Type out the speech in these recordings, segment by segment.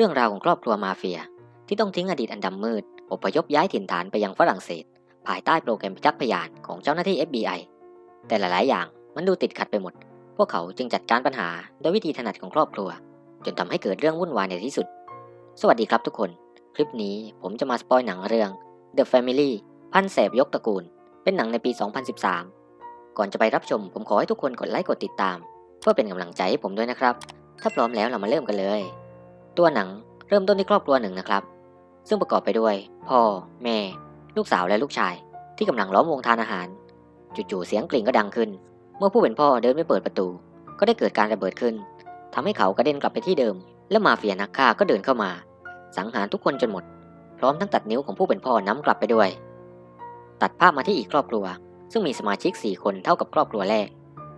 เรื่องราวของครอบครัวมาเฟีย ที่ต้องทิ้งอดีตอันดำมืด อพยพย้ายถิ่นฐานไปยังฝรั่งเศส ภายใต้โปรแกรมพิทักษ์พยานของเจ้าหน้าที่ FBI แต่หลาย ๆ อย่างมันดูติดขัดไปหมด พวกเขาจึงจัดการปัญหาโดยวิธีถนัดของครอบครัว จนทำให้เกิดเรื่องวุ่นวายในที่สุด สวัสดีครับทุกคน คลิปนี้ผมจะมาสปอยหนังเรื่อง The Family พันแสบยกตระกูล เป็นหนังในปี 2013 ก่อนจะไปรับชม ผมขอให้ทุกคนกดไลค์กดติดตาม เพื่อเป็นกำลังใจให้ผมด้วยนะครับ ถ้าพร้อมแล้วเรามาเริ่มกันเลย ตัวหนังเริ่มต้นที่ครอบครัวหนึ่งนะครับ ซึ่งประกอบไปด้วย พ่อ แม่ ลูกสาวและลูกชาย ที่กำลังล้อมวงทานอาหารจู่ๆเสียงกลิ่งก็ดังขึ้น เมื่อผู้เป็นพ่อเดินไปเปิดประตู ก็ได้เกิดการระเบิดขึ้นทำให้เขากระเด็นกลับไปที่เดิม และมาเฟียนักฆ่าก็เดินเข้ามา สังหารทุกคนจนหมด พร้อมทั้งตัดนิ้วของผู้เป็นพ่อน้ำกลับไปด้วย ตัดภาพมาที่อีกครอบครัว ซึ่งมีสมาชิก 4 คนเท่ากับครอบครัวแรก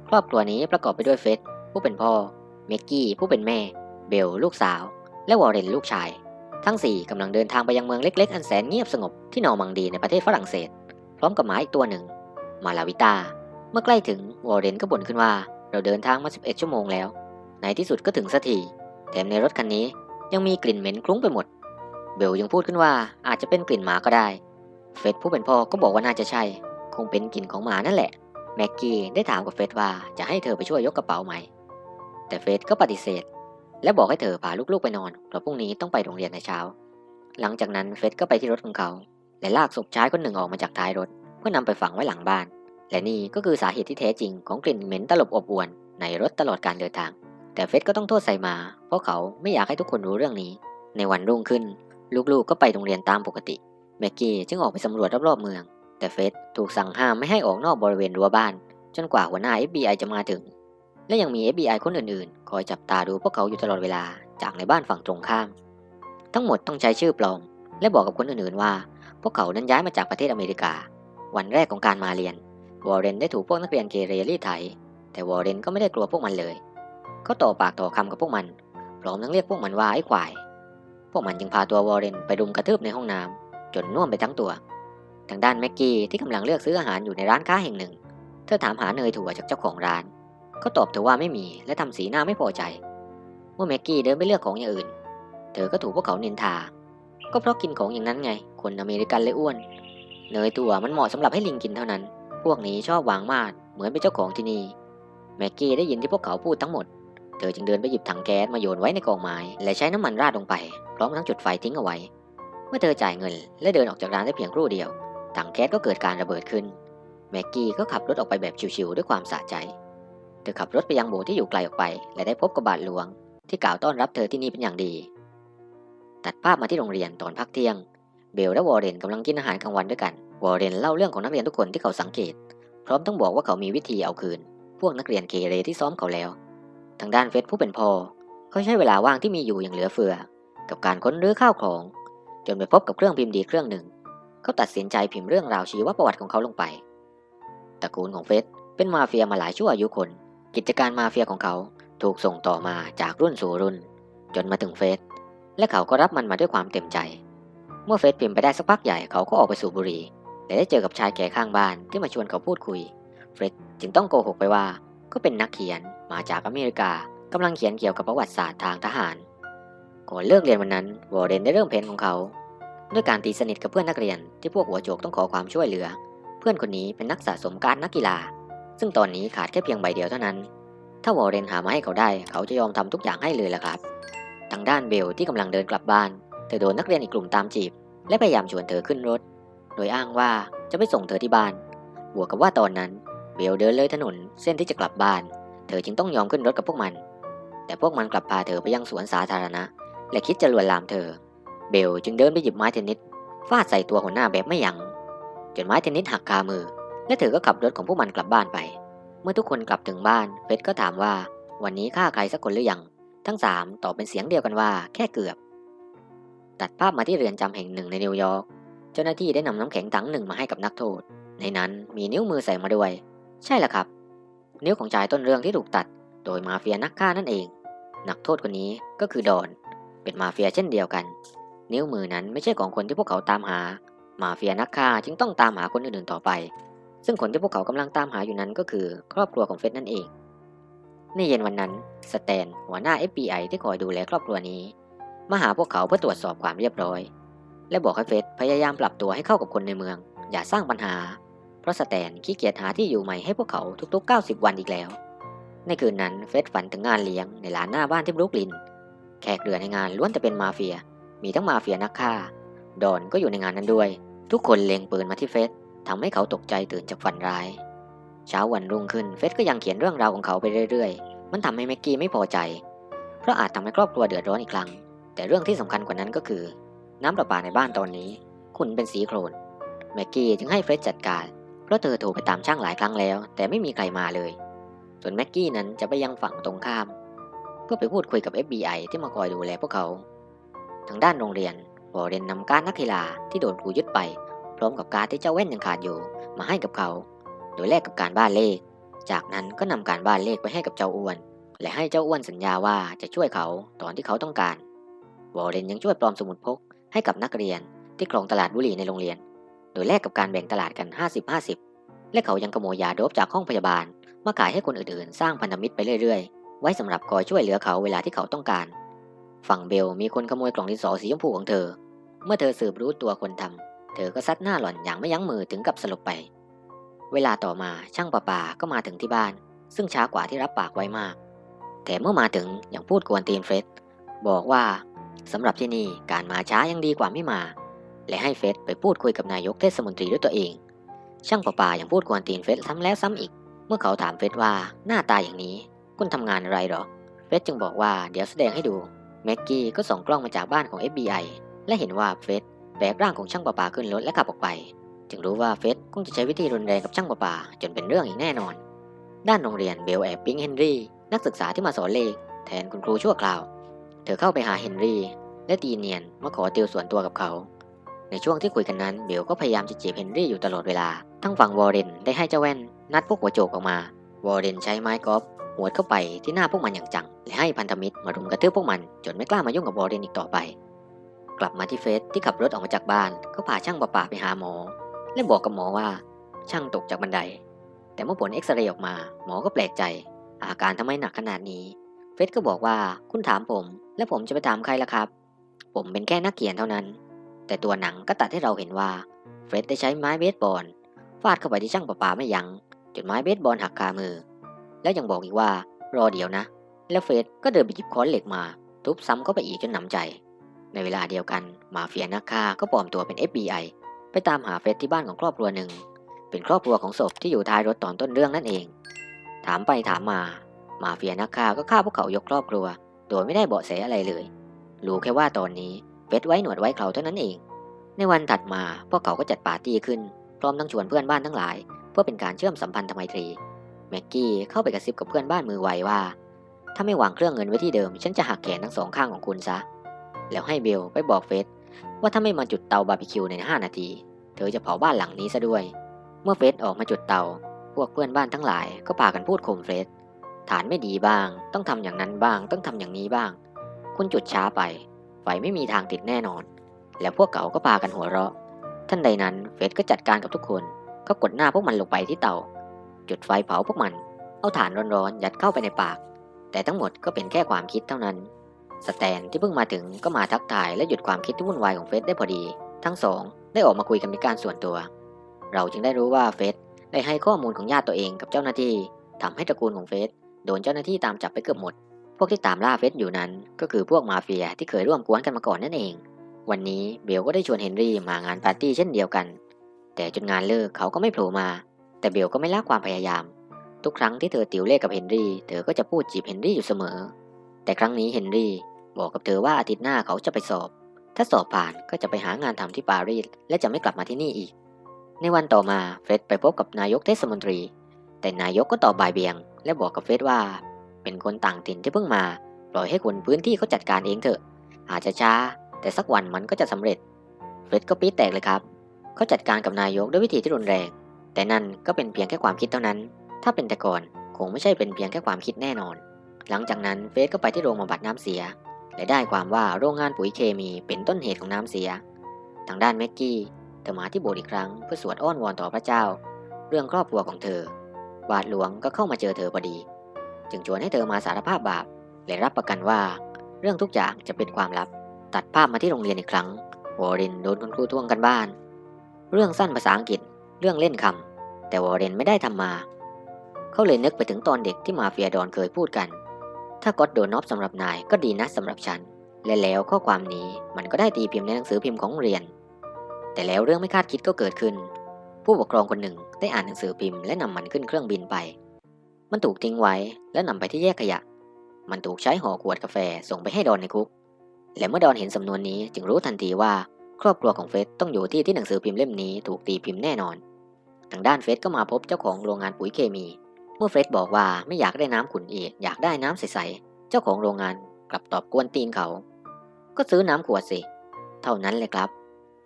ครอบครัวนี้ประกอบไปด้วยเฟสผู้เป็นพ่อเมกกี้ผู้เป็นแม่ เบลลูกสาว และวอร์เรนลูกชาย ทั้ง4กำลังเดินทางไปยังเมืองเล็ก ๆ อันแสนเงียบสงบที่นอร์มังดีในประเทศฝรั่งเศส พร้อมกับหมาอีกตัวหนึ่ง มาลาวิตา เมื่อใกล้ถึงวอร์เรนก็บ่นขึ้นว่า เราเดินทางมา 11 ชั่วโมงแล้ว ในที่สุดก็ถึงสักทีแถมในรถคันนี้ยังมีกลิ่นเหม็นคลุ้งไปหมด เบลยังพูดขึ้นว่าอาจจะเป็นกลิ่นหมาก็ได้ เฟสผู้เป็นพ่อก็บอกว่าน่าจะใช่ คงเป็นกลิ่นของหมานั่นแหละ แม็กกี้ได้ถามกับเฟสว่าจะให้เธอไปช่วยยกกระเป๋าไหม แต่เฟสก็ปฏิเสธ และบอกให้เธอพาลูกๆไปนอนเพราะพรุ่งนี้ต้องไปโรงเรียนในเช้า หลังจากนั้นเฟสก็ไปที่รถของเขาและลากศพชายคนหนึ่งออกมาจากท้ายรถ เพื่อนำไปฝังไว้หลังบ้าน และนี่ก็คือสาเหตุที่แท้จริงของกลิ่นเหม็นตลบอบอวนในรถตลอดการเดินทาง แต่เฟสก็ต้องโทษไซมา เพราะเขาไม่อยากให้ทุกคนรู้เรื่องนี้ ในวันรุ่งขึ้น ลูกๆก็ไปโรงเรียนตามปกติแม็กกี้จึงออกไปสำรวจรอบๆเมือง แต่เฟสถูกสั่งห้ามไม่ให้ออกนอกบริเวณรั้วบ้าน จนกว่าหัวหน้า FBI จะมาถึง และยังมี FBI คนอื่นๆ คอยจับตาดูพวกเขาอยู่ตลอดเวลาจากในบ้านฝั่งตรงข้าม ทั้งหมดต้องใช้ชื่อปลอม และบอกกับคนอื่นๆว่า พวกเขานั้นย้ายมาจากประเทศอเมริกา วันแรกของการมาเรียน วอร์เรนได้ถูกพวกนักเรียนเกเรรีดไถ แต่วอร์เรนก็ไม่ได้กลัวพวกมันเลย เขาต่อปากต่อคำกับพวกมัน พร้อมทั้งเรียกพวกมันว่าไอ้ควาย พวกมันจึงพาตัววอร์เรนไปรุมกระทืบในห้องน้ำจนน่วมไปทั้งตัว ทางด้านแม็กกี้ที่กำลังเลือกซื้ออาหารอยู่ในร้านค้าแห่งหนึ่ง เธอถามหาเนยถั่วจากเจ้าของร้าน เขาตอบเธอว่าไม่มีและทำสีหน้าไม่พอใจเมื่อแม็กกี้เดินไปเลือกของอย่างอื่น เธอก็ถูกพวกเขานินทา ก็เพราะกินของอย่างนั้นไง คนอเมริกันเลยอ้วนเนยถั่วมันเหมาะสำหรับให้ลิงกินเท่านั้น พวกนี้ชอบวางมาดเหมือนเป็นเจ้าของที่นี่แม็กกี้ได้ยินที่พวกเขาพูดทั้งหมด เธอจึงเดินไปหยิบถังแก๊สมาโยนไว้ในกองไม้และใช้น้ำมันราดลงไป พร้อมทั้งจุดไฟทิ้งเอาไว้ เมื่อเธอจ่ายเงิน และเดินออกจากร้านได้เพียงครู่เดียวถังแก๊สก็เกิดการระเบิดขึ้นแม็กกี้ก็ขับรถออกไปแบบชิวๆด้วยความสะใจ เธอขับรถไปยังโบสถ์ที่อยู่ไกลออกไป และได้พบกับบาทหลวง ที่กล่าวต้อนรับเธอที่นี่เป็นอย่างดี ตัดภาพมาที่โรงเรียนตอนพักเที่ยง เบลและวอร์เรนกำลังกินอาหารกลางวันด้วยกัน วอร์เรนเล่าเรื่องของนักเรียนทุกคนที่เขาสังเกต พร้อมทั้งบอกว่าเขามีวิธีเอาคืน พวกนักเรียนเกเรที่ซ้อมเขาแล้ว ทางด้านเฟสผู้เป็นพ่อเขาใช้เวลาว่างที่มีอยู่อย่างเหลือเฟือ กับการค้นรื้อข้าวของ จนไปพบกับเครื่องพิมพ์ดีเครื่องหนึ่ง เขาตัดสินใจพิมพ์เรื่องราวชีวประวัติของเขาลงไปตระกูลของเฟสเป็นมาเฟียมาหลายชั่วอายุคน กิจการมาเฟียของเขาถูกส่งต่อมาจากรุ่นสู่รุ่น จนมาถึงเฟสและเขาก็รับมันมาด้วยความเต็มใจ เมื่อเฟสพิมพ์ไปได้สักพักใหญ่เขาก็ออกไปสูบบุหรี่และได้เจอกับชายแก่ข้างบ้านที่มาชวนเขาพูดคุย เฟร็ดจึงต้องโกหกไปว่า ก็เป็นนักเขียนมาจากอเมริกากำลังเขียนเกี่ยวกับประวัติศาสตร์ทางทหารก่อนเลิกเรียนวันนั้นวอร์เรนได้เริ่มเพนของเขา ด้วยการตีสนิทกับเพื่อนนักเรียนที่พวกหัวโจกต้องขอความช่วยเหลือ เพื่อนคนนี้เป็นนักสะสมการนักกีฬา ซึ่งตอนนี้ขาดแค่เพียงใบเดียวเท่านั้น ถ้าวอร์เรนหามาให้เขาได้ เขาจะยอมทำทุกอย่างให้เลยละครับ ทางด้านเบลที่กำลังเดินกลับบ้าน เธอโดนนักเรียนอีกกลุ่มตามจีบ และพยายามชวนเธอขึ้นรถ โดยอ้างว่าจะไปส่งเธอที่บ้าน บวกกับว่าตอนนั้นเบลเดินเลยถนนเส้นที่จะกลับบ้าน เธอจึงต้องยอมขึ้นรถกับพวกมัน แต่พวกมันกลับพาเธอไปยังสวนสาธารณะ และคิดจะลวนลามเธอ เบลจึงเดินไปหยิบไม้เทนนิสฟาดใส่ตัวหัวหน้าแบบไม่ยัง้งจนไม้เทนนิสหักคามือ และเธอก็ขับรถของพวกมันกลับบ้านไป เมื่อทุกคนกลับถึงบ้านเฟสก็ถามว่า วันนี้ฆ่าใครสักคนหรือยัง ทั้งสามตอบเป็นเสียงเดียวกันว่า แค่เกือบ ตัดภาพมาที่เรือนจำแห่งหนึ่งในนิวยอร์กเจ้าหน้าที่ได้นำน้ำแข็งถังหนึ่งมาให้กับนักโทษ ในนั้นมีนิ้วมือใส่มาด้วย ใช่ละครับ นิ้วของชายต้นเรื่องที่ถูกตัด โดยมาเฟียนักฆ่านั่นเอง นักโทษคนนี้ก็คือดอน เป็นมาเฟียเช่นเดียวกัน นิ้วมือนั้นไม่ใช่ของคนที่พวกเขาตามหา มาเฟียนักฆ่าจึงต้องตามหาคนอื่นๆต่อไป ซึ่งคนที่พวกเขากำลังตามหาอยู่นั้นก็คือ ครอบครัวของเฟสนั่นเอง ในเย็นวันนั้นสแตน หัวหน้า FBI ที่คอยดูแลครอบครัวนี้ มาหาพวกเขาเพื่อตรวจสอบความเรียบร้อย และบอกให้เฟสพยายามปรับตัวให้เข้ากับคนในเมือง อย่าสร้างปัญหา เพราะสแตนขี้เกียจหาที่อยู่ใหม่ให้พวกเขาทุก ๆ 90 วันอีกแล้ว ในคืนนั้นเฟสฝันถึงงานเลี้ยงในร้านหน้าบ้านที่บรุกลิน แขกเรือในงานล้วนแต่เป็นมาเฟีย มีทั้งมาเฟียนักฆ่า ดอนก็อยู่ในงานนั้นด้วย ทุกคนเล็งปืนมาที่เฟส ทำให้เขาตกใจตื่นจากฝันร้าย เช้าวันรุ่งขึ้นเฟสก็ยังเขียนเรื่องราวของเขาไปเรื่อยๆ มันทำให้แม็กกี้ไม่พอใจ เพราะอาจทำให้ครอบครัวเดือดร้อนอีกครั้ง แต่เรื่องที่สำคัญกว่านั้นก็คือ น้ำประปาในบ้านตอนนี้ขุ่นเป็นสีโครนแม็กกี้จึงให้เฟรดจัดการเพราะเธอโทรไปตามช่างหลายครั้งแล้ว แต่ไม่มีใครมาเลย ส่วนแม็กกี้นั้นจะไปยังฝั่งตรงข้าม เพื่อไปพูดคุยกับ FBI ที่มาคอยดูแลพวกเขา ทางด้านโรงเรียนวอเรนนำการนักกีฬาที่โดนครูยึดไป พร้อมกับการที่เจ้าแว่นยังขาดอยู่ มาให้กับเขา โดยแลกกับการบ้านเลข จากนั้นก็นำการบ้านเลขไปให้กับเจ้าอ้วน และให้เจ้าอ้วนสัญญาว่าจะช่วยเขาตอนที่เขาต้องการวอร์เรนยังช่วยปลอมสมุดพกให้กับนักเรียนที่ครองตลาดบุหรี่ในโรงเรียน โดยแลกกับการแบ่งตลาดกัน 50-50 และเขายังขโมยยาโดบจากห้องพยาบาล มาขายให้คนอื่นๆ สร้างพันธมิตรไปเรื่อยๆ ไว้สำหรับคอยช่วยเหลือเขาเวลาที่เขาต้องการ ฝั่งเบลมีคนขโมยกล่องดินสอสีชมพูของเธอ เมื่อเธอสืบรู้ตัวคนทำ เธอก็ซัดหน้าหล่อนอย่างไม่ยั้งมือถึงกับสลบไป เวลาต่อมาช่างประปาก็มาถึงที่บ้าน ซึ่งช้ากว่าที่รับปากไว้มาก แต่เมื่อมาถึงยังพูดกวนตีนเฟรดบอกว่าสำหรับที่นี่การมาช้ายังดีกว่าไม่มา และให้เฟรดไปพูดคุยกับนายกเทศมนตรีด้วยตัวเอง ช่างประปายังพูดกวนตีนเฟรดซ้ำแล้วซ้ำอีก เมื่อเขาถามเฟรดว่าหน้าตาอย่างนี้คุณทำงานอะไรหรอเฟรดจึงบอกว่าเดี๋ยวแสดงให้ดูแม็กกี้ก็ส่งกล้องมาจากบ้านของ FBI และเห็นว่าเฟรด แบกร่างของช่างประปาขึ้นรถและขับออกไป จึงรู้ว่าเฟรดคงจะใช้วิธีรุนแรงกับช่างประปาจนเป็นเรื่องอีกแน่นอน ด้านโรงเรียนเบลแอบปิงเฮนรี่นักศึกษาที่มาสอนเลข แทนคุณครูชั่วคราว เธอเข้าไปหาเฮนรี่และตีเนียนมาขอติวส่วนตัวกับเขา ในช่วงที่คุยกันนั้นเบลก็พยายามจะจีบเฮนรี่อยู่ตลอดเวลา ทั้งฝั่งวอร์เรนได้ให้เจ้าแว่น นัดพวกหัวโจกออกมา วอร์เรนใช้ไม้กอล์ฟหวดเข้าไปที่หน้าพวกมันอย่างจังและให้พันธมิตรมารุมกระทืบพวกมันจนไม่กล้ามายุ่งกับวอร์เรนอีกต่อไป กลับมาที่เฟสที่ขับรถออกมาจากบ้านก็พาช่างประปาไปหาหมอ และบอกกับหมอว่าช่างตกจากบันได แต่เมื่อผลเอ็กซเรย์ออกมา หมอก็แปลกใจ อาการทำไมหนักขนาดนี้ เฟสก็บอกว่าคุณถามผม และผมจะไปถามใครล่ะครับ ผมเป็นแค่นักเขียนเท่านั้น แต่ตัวหนังก็ตัดให้เราเห็นว่าเฟรดได้ใช้ไม้เบสบอลฟาดเข้าไปที่ช่างประปาไม่ยัง้งจนไม้เบสบอลหักคามือ แล้วยังบอกอีกว่ารอเดี๋ยวนะ แล้วเฟรดก็เดินไปหยิบค้อนเหล็กมา ทุบซ้ำเข้าไปอีกจนหนำใจ ในเวลาเดียวกันมาเฟียนักฆ่าก็ปลอมตัวเป็น FBI ไปตามหาเฟรดที่บ้านของครอบครัวหนึ่ง เป็นครอบครัวของศพที่อยู่ท้ายรถตอนต้นเรื่องนั่นเอง ถามไปถามมา มาเฟียนักฆ่าก็ฆ่าพวกเขายกครอบครัว โดยไม่ได้เบาะแสอะไรเลย รู้แค่ว่าตอนนี้เฟสไว้หนวดไว้เขาเท่านั้นเอง ในวันถัดมาพวกเขาก็จัดปาร์ตี้ขึ้น พร้อมทั้งชวนเพื่อนบ้านทั้งหลาย เพื่อเป็นการเชื่อมสัมพันธไมตรี แม็กกี้เข้าไปกระซิบกับเพื่อนบ้านมือไวว่า ถ้าไม่วางเครื่องเงินไว้ที่เดิม ฉันจะหักแขนทั้งสองข้างของคุณซะ แล้วให้เบลไปบอกเฟสว่าถ้าไม่มาจุดเตาบาร์บีคิวใน 5 นาที เธอจะเผาบ้านหลังนี้ซะด้วย เมื่อเฟสออกมาจุดเตา พวกเพื่อนบ้านทั้งหลายก็พากันพูดข่มเฟสฐานไม่ดีบ้าง ต้องทำอย่างนั้นบ้าง ต้องทำอย่างนี้บ้าง คุณจุดช้าไป ไฟไม่มีทางติดแน่นอน แล้วพวกเขาก็พากันหัวเราะ ท่านใดนั้นเฟสก็จัดการกับทุกคนก็กดหน้าพวกมันลงไปที่เตา จุดไฟเผาพวกมัน เอาถ่านร้อนๆยัดเข้าไปในปาก แต่ทั้งหมดก็เป็นแค่ความคิดเท่านั้น สแตนที่เพิ่งมาถึงก็มาทักทายและหยุดความคิดที่วุ่นวายของเฟสได้พอดี ทั้งสองได้ออกมาคุยกันเป็นการส่วนตัว เราจึงได้รู้ว่าเฟสได้ให้ข้อมูลของญาติตัวเองกับเจ้าหน้าที่ทำให้ตระกูลของเฟสโดนเจ้าหน้าที่ตามจับไปเกือบหมด พวกที่ตามล่าเฟสอยู่นั้น ก็คือพวกมาเฟียที่เคยร่วมกวนกันมาก่อนนั่นเอง วันนี้เบลก็ได้ชวนเฮนรี่มางานปาร์ตี้เช่นเดียวกัน แต่จนงานเลิกเขาก็ไม่โผล่มา แต่เบลก็ไม่ละความพยายาม ทุกครั้งที่เธอติวเลขกับเฮนรี่เธอก็จะพูดจีบเฮนรี่อยู่เสมอ แต่ครั้งนี้เฮนรี่ บอกกับเธอว่าอาทิตย์หน้าเขาจะไปสอบ ถ้าสอบผ่านก็จะไปหางานทำที่ปารีสและจะไม่กลับมาที่นี่อีก ในวันต่อมาเฟรดไปพบกับนายกเทศมนตรี แต่นายกก็ตอบบ่ายเบียง และบอกกับเฟรดว่า เป็นคนต่างถิ่นที่เพิ่งมา ปล่อยให้คนพื้นที่เขาจัดการเองเถอะ อาจจะช้า แต่สักวันมันก็จะสำเร็จ เฟรดก็ปี๊ดแตกเลยครับเขาจัดการกับนายกด้วยวิธีที่รุนแรง แต่นั่นก็เป็นเพียงแค่ความคิดเท่านั้น ถ้าเป็นแต่ก่อนคงไม่ใช่เป็นเพียงแค่ความคิดแน่นอน หลังจากนั้นเฟสก็ไปที่โรงบำบัดน้ำเสีย และได้ความว่าโรงงานปุ๋ยเคมีเป็นต้นเหตุของน้ำเสีย ทางด้านแม็กกี้เธอมาที่โบสถ์อีกครั้งเพื่อสวดอ้อนวอนต่อพระเจ้า เรื่องครอบครัวของเธอ บาทหลวงก็เข้ามาเจอเธอพอดี จึงชวนให้เธอมาสารภาพบาปและรับประกันว่า เรื่องทุกอย่างจะเป็นความลับ ตัดภาพมาที่โรงเรียนอีกครั้งวอร์เรนโดนคุณครูทวงกันบ้าน เรื่องสั้นภาษาอังกฤษ เรื่องเล่นคำแต่วอร์เรนไม่ได้ทำมา เขาเลยนึกไปถึงตอนเด็กที่มาเฟียดอนเคยพูดกัน ถ้ากดโดนอบสำหรับนายก็ดีนะสำหรับฉัน และแล้วข้อความนี้มันก็ได้ตีพิมพ์ในหนังสือพิมพ์ของโรงเรียน แต่แล้วเรื่องไม่คาดคิดก็เกิดขึ้น ผู้ปกครองคนหนึ่งได้อ่านหนังสือพิมพ์และนำมันขึ้นเครื่องบินไป มันถูกทิ้งไว้และนำไปที่แยกขยะ มันถูกใช้ห่อขวดกาแฟส่งไปให้ดอนในคุก และเมื่อดอนเห็นสำนวนนี้จึงรู้ทันทีว่าครอบครัวของเฟสต้องอยู่ที่ที่หนังสือพิมพ์เล่มนี้ถูกตีพิมพ์แน่นอน ทางด้านเฟสก็มาพบเจ้าของโรงงานปุ๋ยเคมี เมื่อเฟสบอกว่าไม่อยากได้น้ำขุ่นอีก อยากได้น้ำใสๆ เจ้าของโรงงานกลับตอบกวนตีนเขา ก็ซื้อน้ำขวดสิ เท่านั้นเลยครับ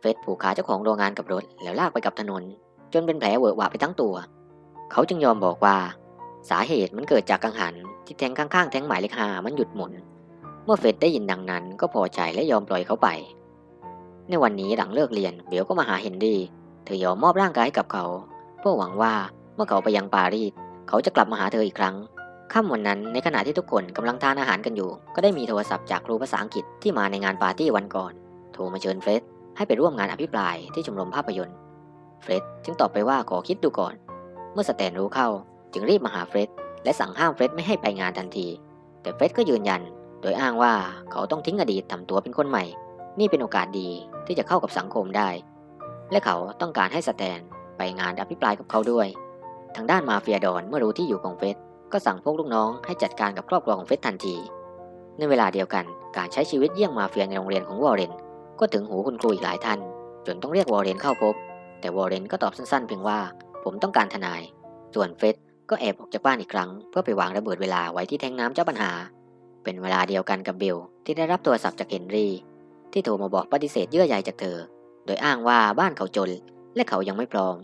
เฟสผูกขาเจ้าของโรงงานกับรถแล้วลากไปกับถนน จนเป็นแผลเวอะหวะไปทั้งตัว เขาจึงยอมบอกว่า สาเหตุมันเกิดจากกังหันที่แทงข้างๆ แทงหมายเลขห้ามันหยุดหมุน เมื่อเฟสได้ยินดังนั้น ก็พอใจและยอมปล่อยเขาไป ในวันนี้หลังเลิกเรียนเบลก็มาหาเฮนรี่เธอยอมมอบร่างกายให้กับเขา เพื่อหวังว่าเมื่อเขาไปยังปารีส เขาจะกลับมาหาเธออีกครั้งค่ำวันนั้นในขณะที่ทุกคนกำลังทานอาหารกันอยู่ ก็ได้มีโทรศัพท์จากครูภาษาอังกฤษที่มาในงานปาร์ตี้วันก่อน โทรมาเชิญเฟรดให้ไปร่วมงานอภิปรายที่ชมรมภาพยนตร์เฟรดจึงตอบไปว่าขอคิดดูก่อน เมื่อสแตนรู้เข้า จึงรีบมาหาเฟรดและสั่งห้ามเฟรดไม่ให้ไปงานทันที แต่เฟรดก็ยืนยัน โดยอ้างว่าเขาต้องทิ้งอดีตทำตัวเป็นคนใหม่ นี่เป็นโอกาสดีที่จะเข้ากับสังคมได้ และเขาต้องการให้สแตนไปงานอภิปรายกับเขาด้วย ทางด้านมาเฟียดอนเมื่อรู้ที่อยู่ของเฟสก็สั่งพวกลูกน้องให้จัดการกับครอบครัวของเฟสทันที ในเวลาเดียวกันการใช้ชีวิตเยี่ยงมาเฟียในโรงเรียนของวอร์เรนก็ถึงหูคุณครูอีกหลายท่าน จนต้องเรียกวอร์เรนเข้าพบ แต่วอร์เรนก็ตอบสั้นๆเพียงว่า ผมต้องการทนาย ส่วนเฟสก็แอบออกจากบ้านอีกครั้ง เพื่อไปวางระเบิดเวลาไว้ที่แทงน้ำเจ้าปัญหา เป็นเวลาเดียวกันกับบิลที่ได้รับโทรศัพท์จากเฮนรี่ที่โทรมาบอกปฏิเสธเยื่อใยจากเธอ โดยอ้างว่าบ้านเขาจนและเขายังไม่พร้อม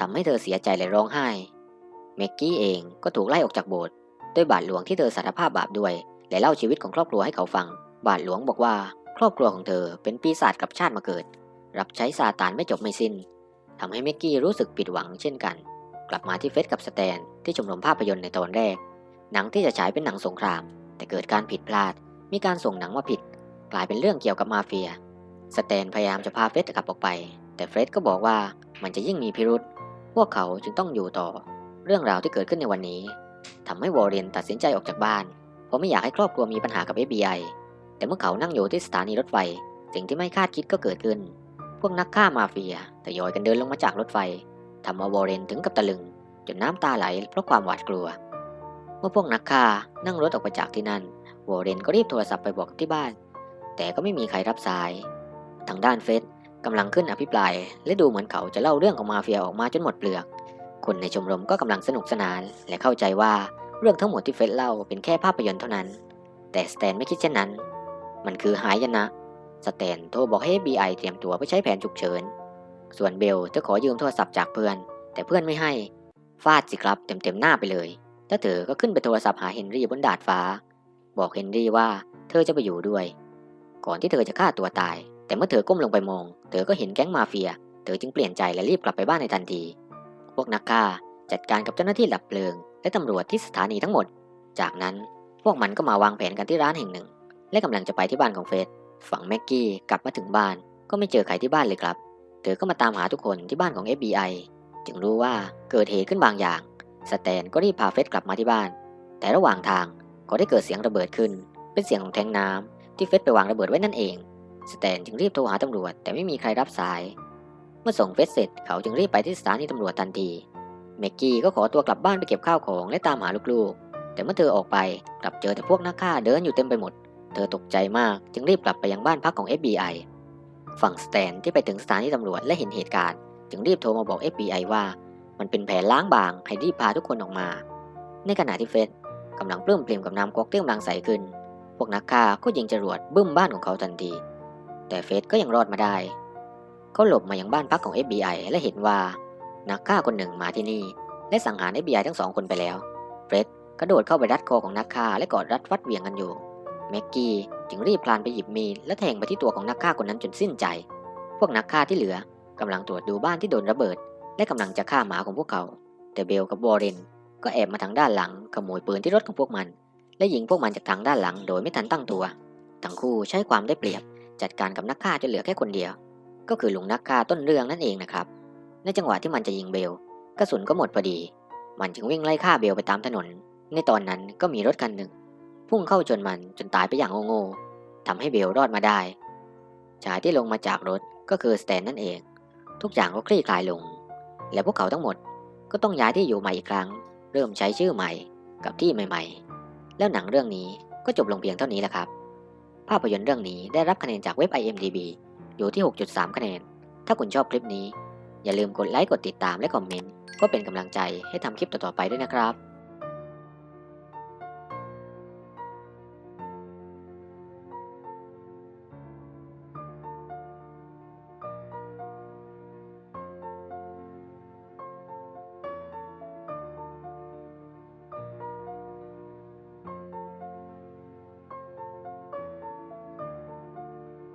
ทำให้เธอเสียใจและร้องไห้ เมกกี้เองก็ถูกไล่ออกจากโบสถ์ด้วยบาทหลวงที่เธอสารภาพบาปด้วย และเล่าชีวิตของครอบครัวให้เขาฟัง บาทหลวงบอกว่า ครอบครัวของเธอเป็นปีศาจกับชาติมาเกิด รับใช้ซาตานไม่จบไม่สิ้นทำให้เมกกี้รู้สึกผิดหวังเช่นกัน กลับมาที่เฟสกับสแตนที่ชมรมภาพยนตร์ในตอนแรก หนังที่จะฉายเป็นหนังสงคราม แต่เกิดการผิดพลาด มีการส่งหนังมาผิด กลายเป็นเรื่องเกี่ยวกับมาเฟีย สแตนพยายามจะพาเฟสกลับออกไป แต่เฟรดก็บอกว่ามันจะยิ่งมีพิรุษ พวกเขาจึงต้องอยู่ต่อ เรื่องราวที่เกิดขึ้นในวันนี้ทำให้วอร์เรนตัดสินใจออกจากบ้าน เพราะไม่อยากให้ครอบครัวมีปัญหากับ FBI แต่เมื่อเขานั่งอยู่ที่สถานีรถไฟ สิ่งที่ไม่คาดคิดก็เกิดขึ้น พวกนักฆ่ามาเฟียทยอยกันเดินลงมาจากรถไฟทำเอาวอร์เรนถึงกับตะลึง จนน้ำตาไหลเพราะความหวาดกลัว เมื่อพวกนักฆ่านั่งรถออกไปจากที่นั่น วอร์เรนก็รีบโทรศัพท์ไปบอกที่บ้าน แต่ก็ไม่มีใครรับสาย ทางด้านเฟส กำลังขึ้นอภิปราย และดูเหมือนเขาจะเล่าเรื่องของมาเฟียออกมาจนหมดเปลือก คนในชมรมก็กำลังสนุกสนาน และเข้าใจว่าเรื่องทั้งหมดที่เฟสเล่าเป็นแค่ภาพยนตร์เท่านั้น แต่สแตนไม่คิดเช่นนั้น มันคือหายนะ สแตนโทรบอกให้ FBI เตรียมตัวเพื่อใช้แผนฉุกเฉิน ส่วนเบลเธอขอยืมโทรศัพท์จากเพื่อน แต่เพื่อนไม่ให้ ฟาดสิครับเต็มๆหน้าไปเลยแล้วเธอก็ขึ้นไปโทรศัพท์หาเฮนรี่บนดาดฟ้า บอกเฮนรี่ว่าเธอจะไปอยู่ด้วย ก่อนที่เธอจะฆ่าตัวตาย แต่เมื่อเธอก้มลงไปมอง เธอก็เห็นแก๊งมาเฟีย เธอจึงเปลี่ยนใจและรีบกลับไปบ้านในทันที พวกนักฆ่าจัดการกับเจ้าหน้าที่ดับเพลิง และตำรวจที่สถานีทั้งหมด จากนั้นพวกมันก็มาวางแผนกันที่ร้านแห่งหนึ่ง และกำลังจะไปที่บ้านของเฟสฝั่งแม็กกี้กลับมาถึงบ้าน ก็ไม่เจอใครที่บ้านเลยครับ เธอก็มาตามหาทุกคนที่บ้านของ FBI จึงรู้ว่าเกิดเหตุขึ้นบางอย่าง สแตนก็รีบพาเฟสกลับมาที่บ้าน แต่ระหว่างทางก็ได้เกิดเสียงระเบิดขึ้น เป็นเสียงของแทงน้ำที่เฟสไปวางระเบิดไว้นั่นเอง สแตนจึงรีบโทรหาตำรวจแต่ไม่มีใครรับสาย เมื่อส่งเฟสเสร็จเขาจึงรีบไปที่สถานีตำรวจทันทีเมกกี้ก็ขอตัวกลับบ้านไปเก็บข้าวของและตามหาลูกๆ แต่เมื่อเธอออกไปกลับเจอแต่พวกนักฆ่าเดินอยู่เต็มไปหมด เธอตกใจมากจึงรีบกลับไปยังบ้านพักของ FBI ฝั่งสแตนที่ไปถึงสถานีตำรวจและเห็นเหตุการณ์จึงรีบโทรมาบอก FBI ว่า มันเป็นแผนล้างบางให้รีบพาทุกคนออกมา ในขณะที่เฟสกำลังปลื้มปริ่มกับน้ำก๊อกที่กำลังใสขึ้น พวกนักฆ่าก็ยิงจรวดบึ้มบ้านของเขาทันที แต่เฟสก็ยังรอดมาได้ เขาหลบมายังบ้านพักของ FBI และเห็นว่านักฆ่าคนหนึ่งมาที่นี่ และสังหาร FBI ทั้งสองคนไปแล้ว เฟรดกระโดดเข้าไปรัดคอของนักฆ่าและกอดรัดฟัดเหวี่ยงกันอยู่ แม็กกี้จึงรีบพลานไปหยิบมีดและแทงไปที่ตัวของนักฆ่าคนนั้นจนสิ้นใจ พวกนักฆ่าที่เหลือกำลังตรวจดูบ้านที่โดนระเบิด และกำลังจะฆ่าหมาของพวกเขา แต่เบลกับวอร์เรนก็แอบมาทางด้านหลังขโมยปืนที่รถของพวกมัน และยิงพวกมันจากทางด้านหลังโดยไม่ทันตั้งตัว ทั้งคู่ใช้ความได้เปรียบ จัดการกับนักฆ่าจนเหลือแค่คนเดียว ก็คือลุงนักฆ่าต้นเรื่องนั่นเองนะครับ ในจังหวะที่มันจะยิงเบลกระสุนก็หมดพอดี มันจึงวิ่งไล่ฆ่าเบลไปตามถนน ในตอนนั้นก็มีรถคันหนึ่ง พุ่งเข้าชนมันจนตายไปอย่างโง่ๆทำให้เบลรอดมาได้ชายที่ลงมาจากรถก็คือสแตนนั่นเอง ทุกอย่างก็คลี่คลายลง และพวกเขาทั้งหมดก็ต้องย้ายที่อยู่ใหม่อีกครั้ง เริ่มใช้ชื่อใหม่กับที่ใหม่ ๆ แล้วหนังเรื่องนี้ก็จบลงเพียงเท่านี้แหละครับ ภาพยนตร์เรื่องนี้ได้รับคะแนนจากเว็บ IMDb อยู่ที่ 6.3 คะแนน ถ้าคุณชอบคลิปนี้ อย่าลืมกดไลค์ กดติดตามและคอมเมนต์ ก็เป็นกำลังใจให้ทำคลิปต่อๆไปด้วยนะครับ